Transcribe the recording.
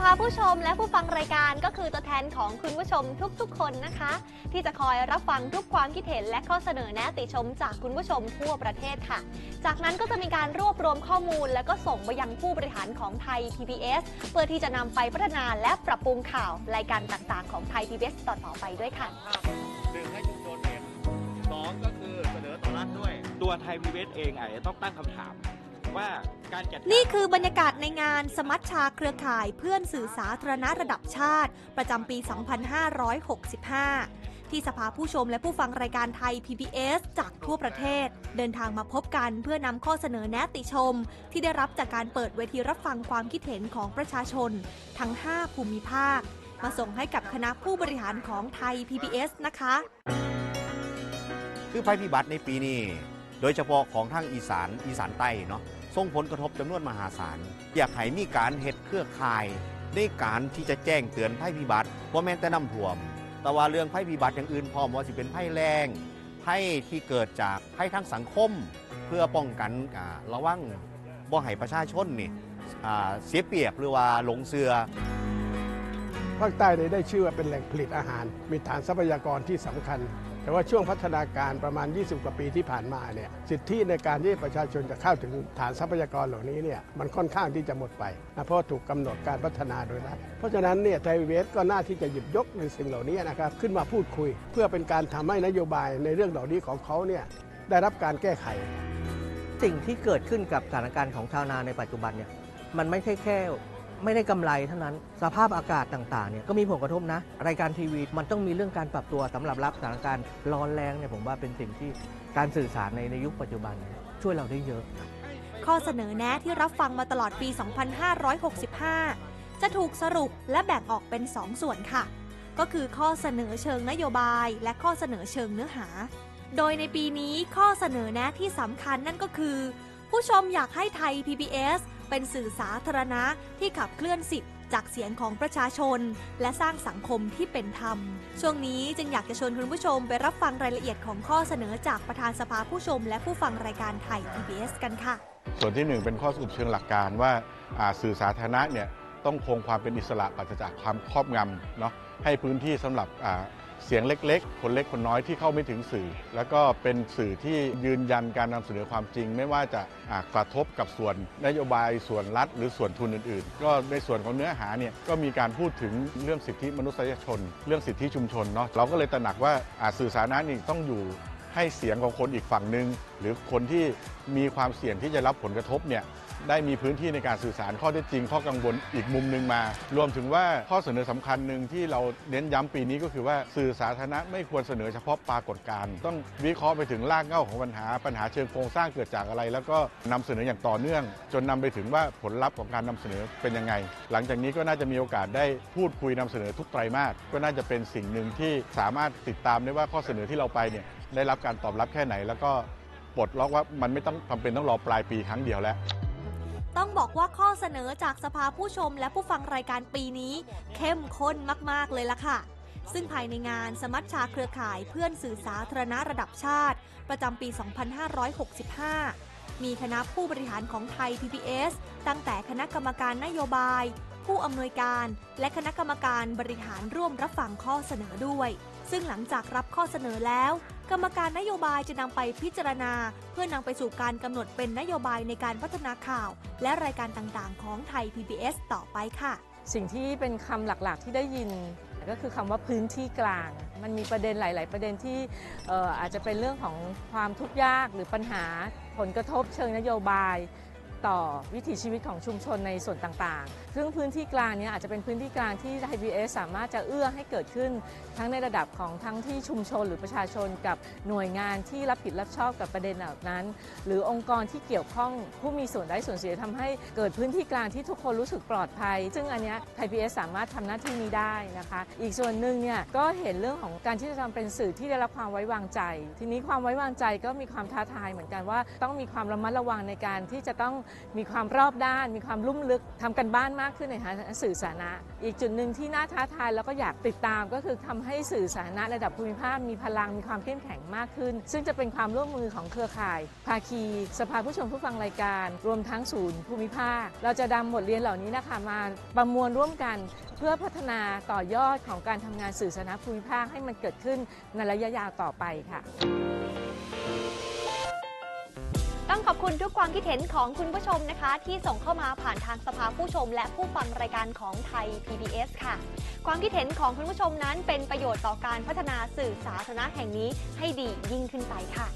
ภาผู้ชมและผู้ฟังรายการก็คือตัวแทนของคุณผู้ชมทุกๆ คนนะคะ ที่จะคอยรับฟังทุกความคิดเห็นและข้อเสนอแนะติชมจากคุณผู้ชมทั่วประเทศค่ะ จากนั้นก็จะมีการรวบรวมข้อมูล แล้วก็ส่งไปยังผู้บริหารของไทย PBS เพื่อที่จะนำไปพัฒนาและปรับปรุงข่าวรายการต่างๆ ของไทย PBS ต่อๆไปด้วยค่ะหนึ่งให้ชุมชนเห็นสองก็คือเสนอต่อรัฐด้วย ตัวไทยพีบีเองอาจจะต้องตั้งคำถาม ว่าการจัดการนี่คือบรรยากาศในงานสมัชชาเครือข่ายเพื่อนสื่อสาธารณะระดับชาติ ประจำปี 2565 ที่สภาผู้ชมและผู้ฟังรายการไทย PBS จากทั่วประเทศ เดินทางมาพบกันเพื่อนำข้อเสนอแนะติชม ที่ได้รับจากการเปิดเวทีรับฟังความคิดเห็นของประชาชน ทั้ง 5 ภูมิภาค มาส่งให้กับคณะผู้บริหารของไทย PBS นะคะ คือภัยพิบัติในปีนี้โดยเฉพาะของทางอีสานอีสานใต้เนาะ ส่งผลกระทบจำนวนมหาศาล อยากให้มีการเฮ็ดเครือข่ายในการที่จะแจ้งเตือนภัยพิบัติว่าแม้นแต่น้ำท่วม แต่ว่าเรื่องภัยพิบัติอย่างอื่นพร้อมว่าสิเป็นภัยแรงภัยที่เกิดจากภัยทางสังคม เพื่อป้องกันระวังบ่ให้ประชาชนนี่เสียเปรียบหรือว่าหลงเสือภาคใต้ได้ชื่อว่าเป็นแหล่งผลิตอาหาร มีฐานทรัพยากรที่สำคัญ แต่ว่าช่วงพัฒนาการประมาณ 20 กว่าปีที่ผ่านมาเนี่ยสิทธิในการที่ประชาชนจะเข้าถึงฐานทรัพยากรเหล่านี้เนี่ยมันค่อนข้างที่จะหมดไปนะเพราะถูกกำหนดการพัฒนาโดยรัฐเพราะฉะนั้นเนี่ยไทยเวสก็น่าที่จะหยิบยกในสิ่งเหล่านี้นะครับขึ้นมาพูดคุย เพื่อเป็นการทำให้นโยบายในเรื่องเหล่านี้ของเขาเนี่ยได้รับการแก้ไข สิ่งที่เกิดขึ้นกับสถานการณ์ของชาวนาในปัจจุบันเนี่ยมันไม่ใช่แค่ ไม่ได้กำไรเท่านั้น สภาพอากาศต่างๆเนี่ยก็มีผลกระทบนะ รายการทีวีมันต้องมีเรื่องการปรับตัวสำหรับรับสถานการณ์ร้อนแรงเนี่ยผมว่าเป็นสิ่งที่การสื่อสารในในยุคปัจจุบัน ช่วยเราได้เยอะ ข้อเสนอแนะที่รับฟังมาตลอดปี 2565 จะถูกสรุปและแบ่งออกเป็น 2 ส่วนค่ะ ก็คือข้อเสนอเชิงนโยบาย และข้อเสนอเชิงเนื้อหา โดยในปีนี้ข้อเสนอแนะที่สำคัญนั่นก็คือ ผู้ชมอยากให้ไทย PBS เป็นสื่อสาธารณะที่ขับเคลื่อนสิทธิ์จากเสียงของประชาชน และสร้างสังคมที่เป็นธรรม ช่วงนี้จึงอยากจะชวนคุณผู้ชมไปรับฟังรายละเอียดของข้อเสนอจากประธานสภาผู้ชม และผู้ฟังรายการไทย PBS กันค่ะ ส่วนที่หนึ่งเป็นข้อสรุปเชิงหลักการว่าาสื่อสาธารณะเนี่ยต้องคงความเป็นอิสระปราศจากความครอบงำเนาะให้พื้นที่สำหรับ เสียงเล็กๆ คนเล็กคนน้อยที่เข้าไม่ถึงสื่อ แล้วก็เป็นสื่อที่ยืนยันการนำเสนอความจริง ไม่ว่าจะกระทบกับส่วนนโยบายส่วนรัฐ หรือส่วนทุนอื่นๆ ก็ในส่วนของเนื้อหาเนี่ยก็มีการพูดถึงเรื่องสิทธิมนุษยชน เรื่องสิทธิชุมชนเนาะเราก็เลยตระหนักว่าอ่าสื่อสาธารณะนี่ต้องอยู่ ให้เสียงของคนอีกฝั่งหนึ่งหรือคนที่มีความเสี่ยงที่จะรับผลกระทบเนี่ยได้มีพื้นที่ในการสื่อสารข้อเท็จจริง ข้อกังวลอีกมุมหนึ่งมา รวมถึงว่าข้อเสนอสำคัญหนึ่งที่เราเน้นย้ำปีนี้ก็คือว่าสื่อสาธารณะไม่ควรเสนอเฉพาะปรากฏการณ์ต้องวิเคราะห์ไปถึงรากเหง้าของปัญหา ปัญหาเชิงโครงสร้างเกิดจากอะไร แล้วก็นำเสนออย่างต่อเนื่อง จนนำไปถึงว่าผลลัพธ์ของการนำเสนอเป็นยังไง หลังจากนี้ก็น่าจะมีโอกาสได้พูดคุยนำเสนอทุกไตรมาสก็น่าจะเป็นสิ่งหนึ่งที่สามารถติดตามได้ว่าข้อเสนอที่เราไปเนี่ย ได้รับการตอบรับแค่ไหน แล้วก็ปลดล็อกว่ามันไม่ต้องจำเป็นต้องรอปลายปีครั้งเดียวแล้ว ต้องบอกว่าข้อเสนอจากสภาผู้ชมและผู้ฟังรายการปีนี้ เข้มข้นมาก ๆ เลยล่ะค่ะซึ่งภายในงานสมัชชาเครือข่ายเพื่อนสื่อสาธารณะระดับชาติ ประจำปี 2565 มีคณะผู้บริหารของไทย PBS ตั้งแต่คณะกรรมการนโยบาย ผู้อำนวยการ และคณะกรรมการบริหารร่วมรับฟังข้อเสนอด้วย ซึ่งหลังจากรับข้อเสนอแล้ว กรรมการนโยบายจะนำไปพิจารณา เพื่อนำไปสู่การกำหนดเป็นนโยบายในการพัฒนาข่าว และรายการต่างๆ ของไทย PBS ต่อไปค่ะ สิ่งที่เป็นคำหลักๆ ที่ได้ยินก็คือคำว่าพื้นที่กลาง มันมีประเด็นหลาย ๆ ประเด็นที่อออาจจะเป็นเรื่องของความทุกข์ยากหรือปัญหาผลกระทบเชิงนโยบาย ต่อวิถีชีวิตของชุมชนในส่วนต่างๆ ซึ่งพื้นที่กลางนี้อาจจะเป็นพื้นที่กลางที่ไทยพีเอสสามารถจะเอื้อให้เกิดขึ้น ทั้งในระดับของทั้งที่ชุมชนหรือประชาชนกับหน่วยงานที่รับผิดรับชอบกับประเด็นเหล่านั้น หรือองค์กรที่เกี่ยวข้องผู้มีส่วนได้ส่วนเสียทำให้เกิดพื้นที่กลางที่ทุกคนรู้สึกปลอดภัย ซึ่งอันนี้ไทยพีเอสสามารถทำหน้าที่นี้ได้นะคะ อีกส่วนหนึ่งเนี่ยก็เห็นเรื่องของการที่จะทำเป็นสื่อที่ได้รับความไว้วางใจ ทีนี้ความไว้วางใจก็มีความท้าทายเหมือนกันว่าต้องมีความระมัดระวังในการที่จะต้องมีความรอบด้าน มีความลุ่มลึกทำกันบ้านมากขึ้นในฐานะสื่อสาธารณะ อีกจุดหนึ่งที่น่าท้าทายแล้วก็อยากติดตามก็คือทำให้สื่อสาธารณะระดับภูมิภาคมีพลังมีความเข้มแข็งมากขึ้น ซึ่งจะเป็นความร่วมมือของเครือข่าย ภาคี สภาผู้ชมผู้ฟังรายการ รวมทั้งศูนย์ภูมิภาค เราจะนำบทเรียนเหล่านี้นะคะมาประมวลร่วมกันเพื่อพัฒนาต่อยอดของการทำงานสื่อสาระภูมิภาคให้มันเกิดขึ้นในระยะยาวต่อไปค่ะ ต้องขอบคุณทุกความคิดเห็นของคุณผู้ชมนะคะ ที่ส่งเข้ามาผ่านทางสภาผู้ชม และผู้ฟังรายการของไทย PBS ค่ะ ความคิดเห็นของคุณผู้ชมนั้นเป็นประโยชน์ต่อการพัฒนาสื่อสาธารณะแห่งนี้ให้ดียิ่งขึ้นไปค่ะ